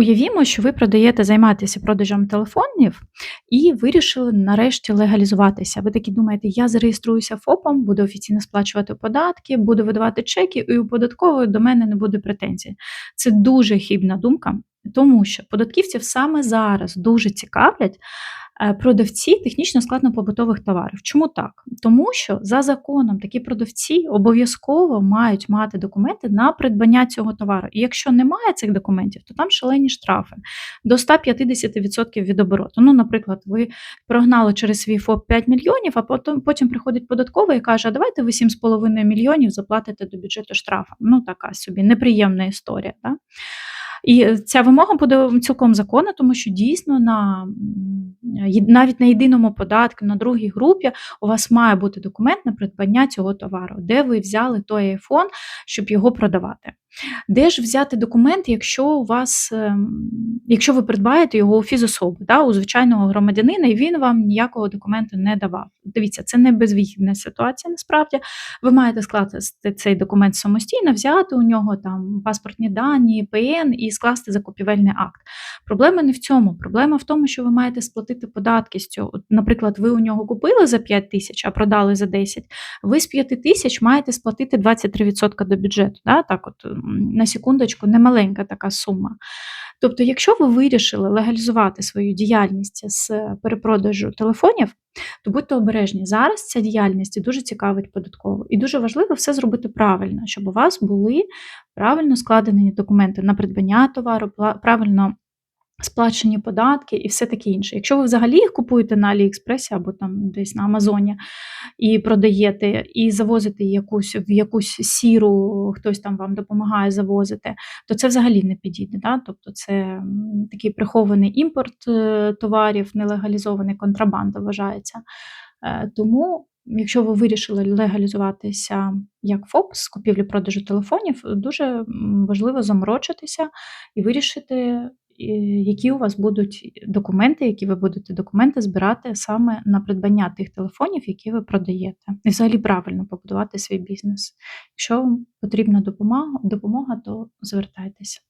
Уявімо, що ви продаєте займатися продажем телефонів і вирішили нарешті легалізуватися. Ви такі думаєте: "Я зареєструюся ФОПом, буду офіційно сплачувати податки, буду видавати чеки, і у податкової до мене не буде претензій". Це дуже хибна думка, тому що податківців саме зараз дуже цікавлять, продавці технічно складно-побутових товарів. Чому так? Тому що за законом такі продавці обов'язково мають мати документи на придбання цього товару. І якщо немає цих документів, то там шалені штрафи до 150% від обороту. Ну, наприклад, ви прогнали через свій ФОП 5 мільйонів, а потім потім приходить податковий і каже: "А давайте ви 7,5 мільйонів заплатите до бюджету штрафом". Ну, така собі неприємна історія, да? І ця вимога буде цілком законна, тому що дійсно на навіть на єдиному податку, на другій групі у вас має бути документ на придбання цього товару, де ви взяли той айфон, щоб його продавати. Де ж взяти документ, якщо у вас, ем, якщо ви придбаєте його у фізособи, да, у звичайного громадянина, і він вам ніякого документу не давав. Дивіться, це не безвихідна ситуація насправді. Ви маєте скласти цей документ самостійно, взяти у нього там паспортні дані, ПН і скласти закупівельний акт. Проблема не в цьому. Проблема в тому, що ви маєте сплатити податки з цього. Наприклад, ви у нього купили за 5 тисяч, а продали за 10. Ви з 5 тисяч маєте сплатити 23% до бюджету. Да? Так, от на секундочку, немаленька така сума. Тобто, якщо ви вирішили легалізувати свою діяльність з перепродажу телефонів, то будьте обережні. Зараз ця діяльність дуже цікавить податково. І дуже важливо все зробити правильно, щоб у вас були правильно складені документи на придбання товару, правильно сплачені податки і все таке інше. Якщо ви взагалі їх купуєте на Аліекспресі або там десь на Амазоні і продаєте, і завозите якусь в якусь сіру, хтось там вам допомагає завозити, то це взагалі не підійде. Да? Тобто це такий прихований імпорт е, товарів, нелегалізований контрабанда вважається. Е, тому. Якщо ви вирішили легалізуватися як ФОП з купівлі-продажу телефонів, дуже важливо заморочитися і вирішити які у вас будуть документи, які ви будете документи збирати саме на придбання тих телефонів, які ви продаєте. І взагалі правильно побудувати свій бізнес. Якщо вам потрібна допомога, допомога, то звертайтеся.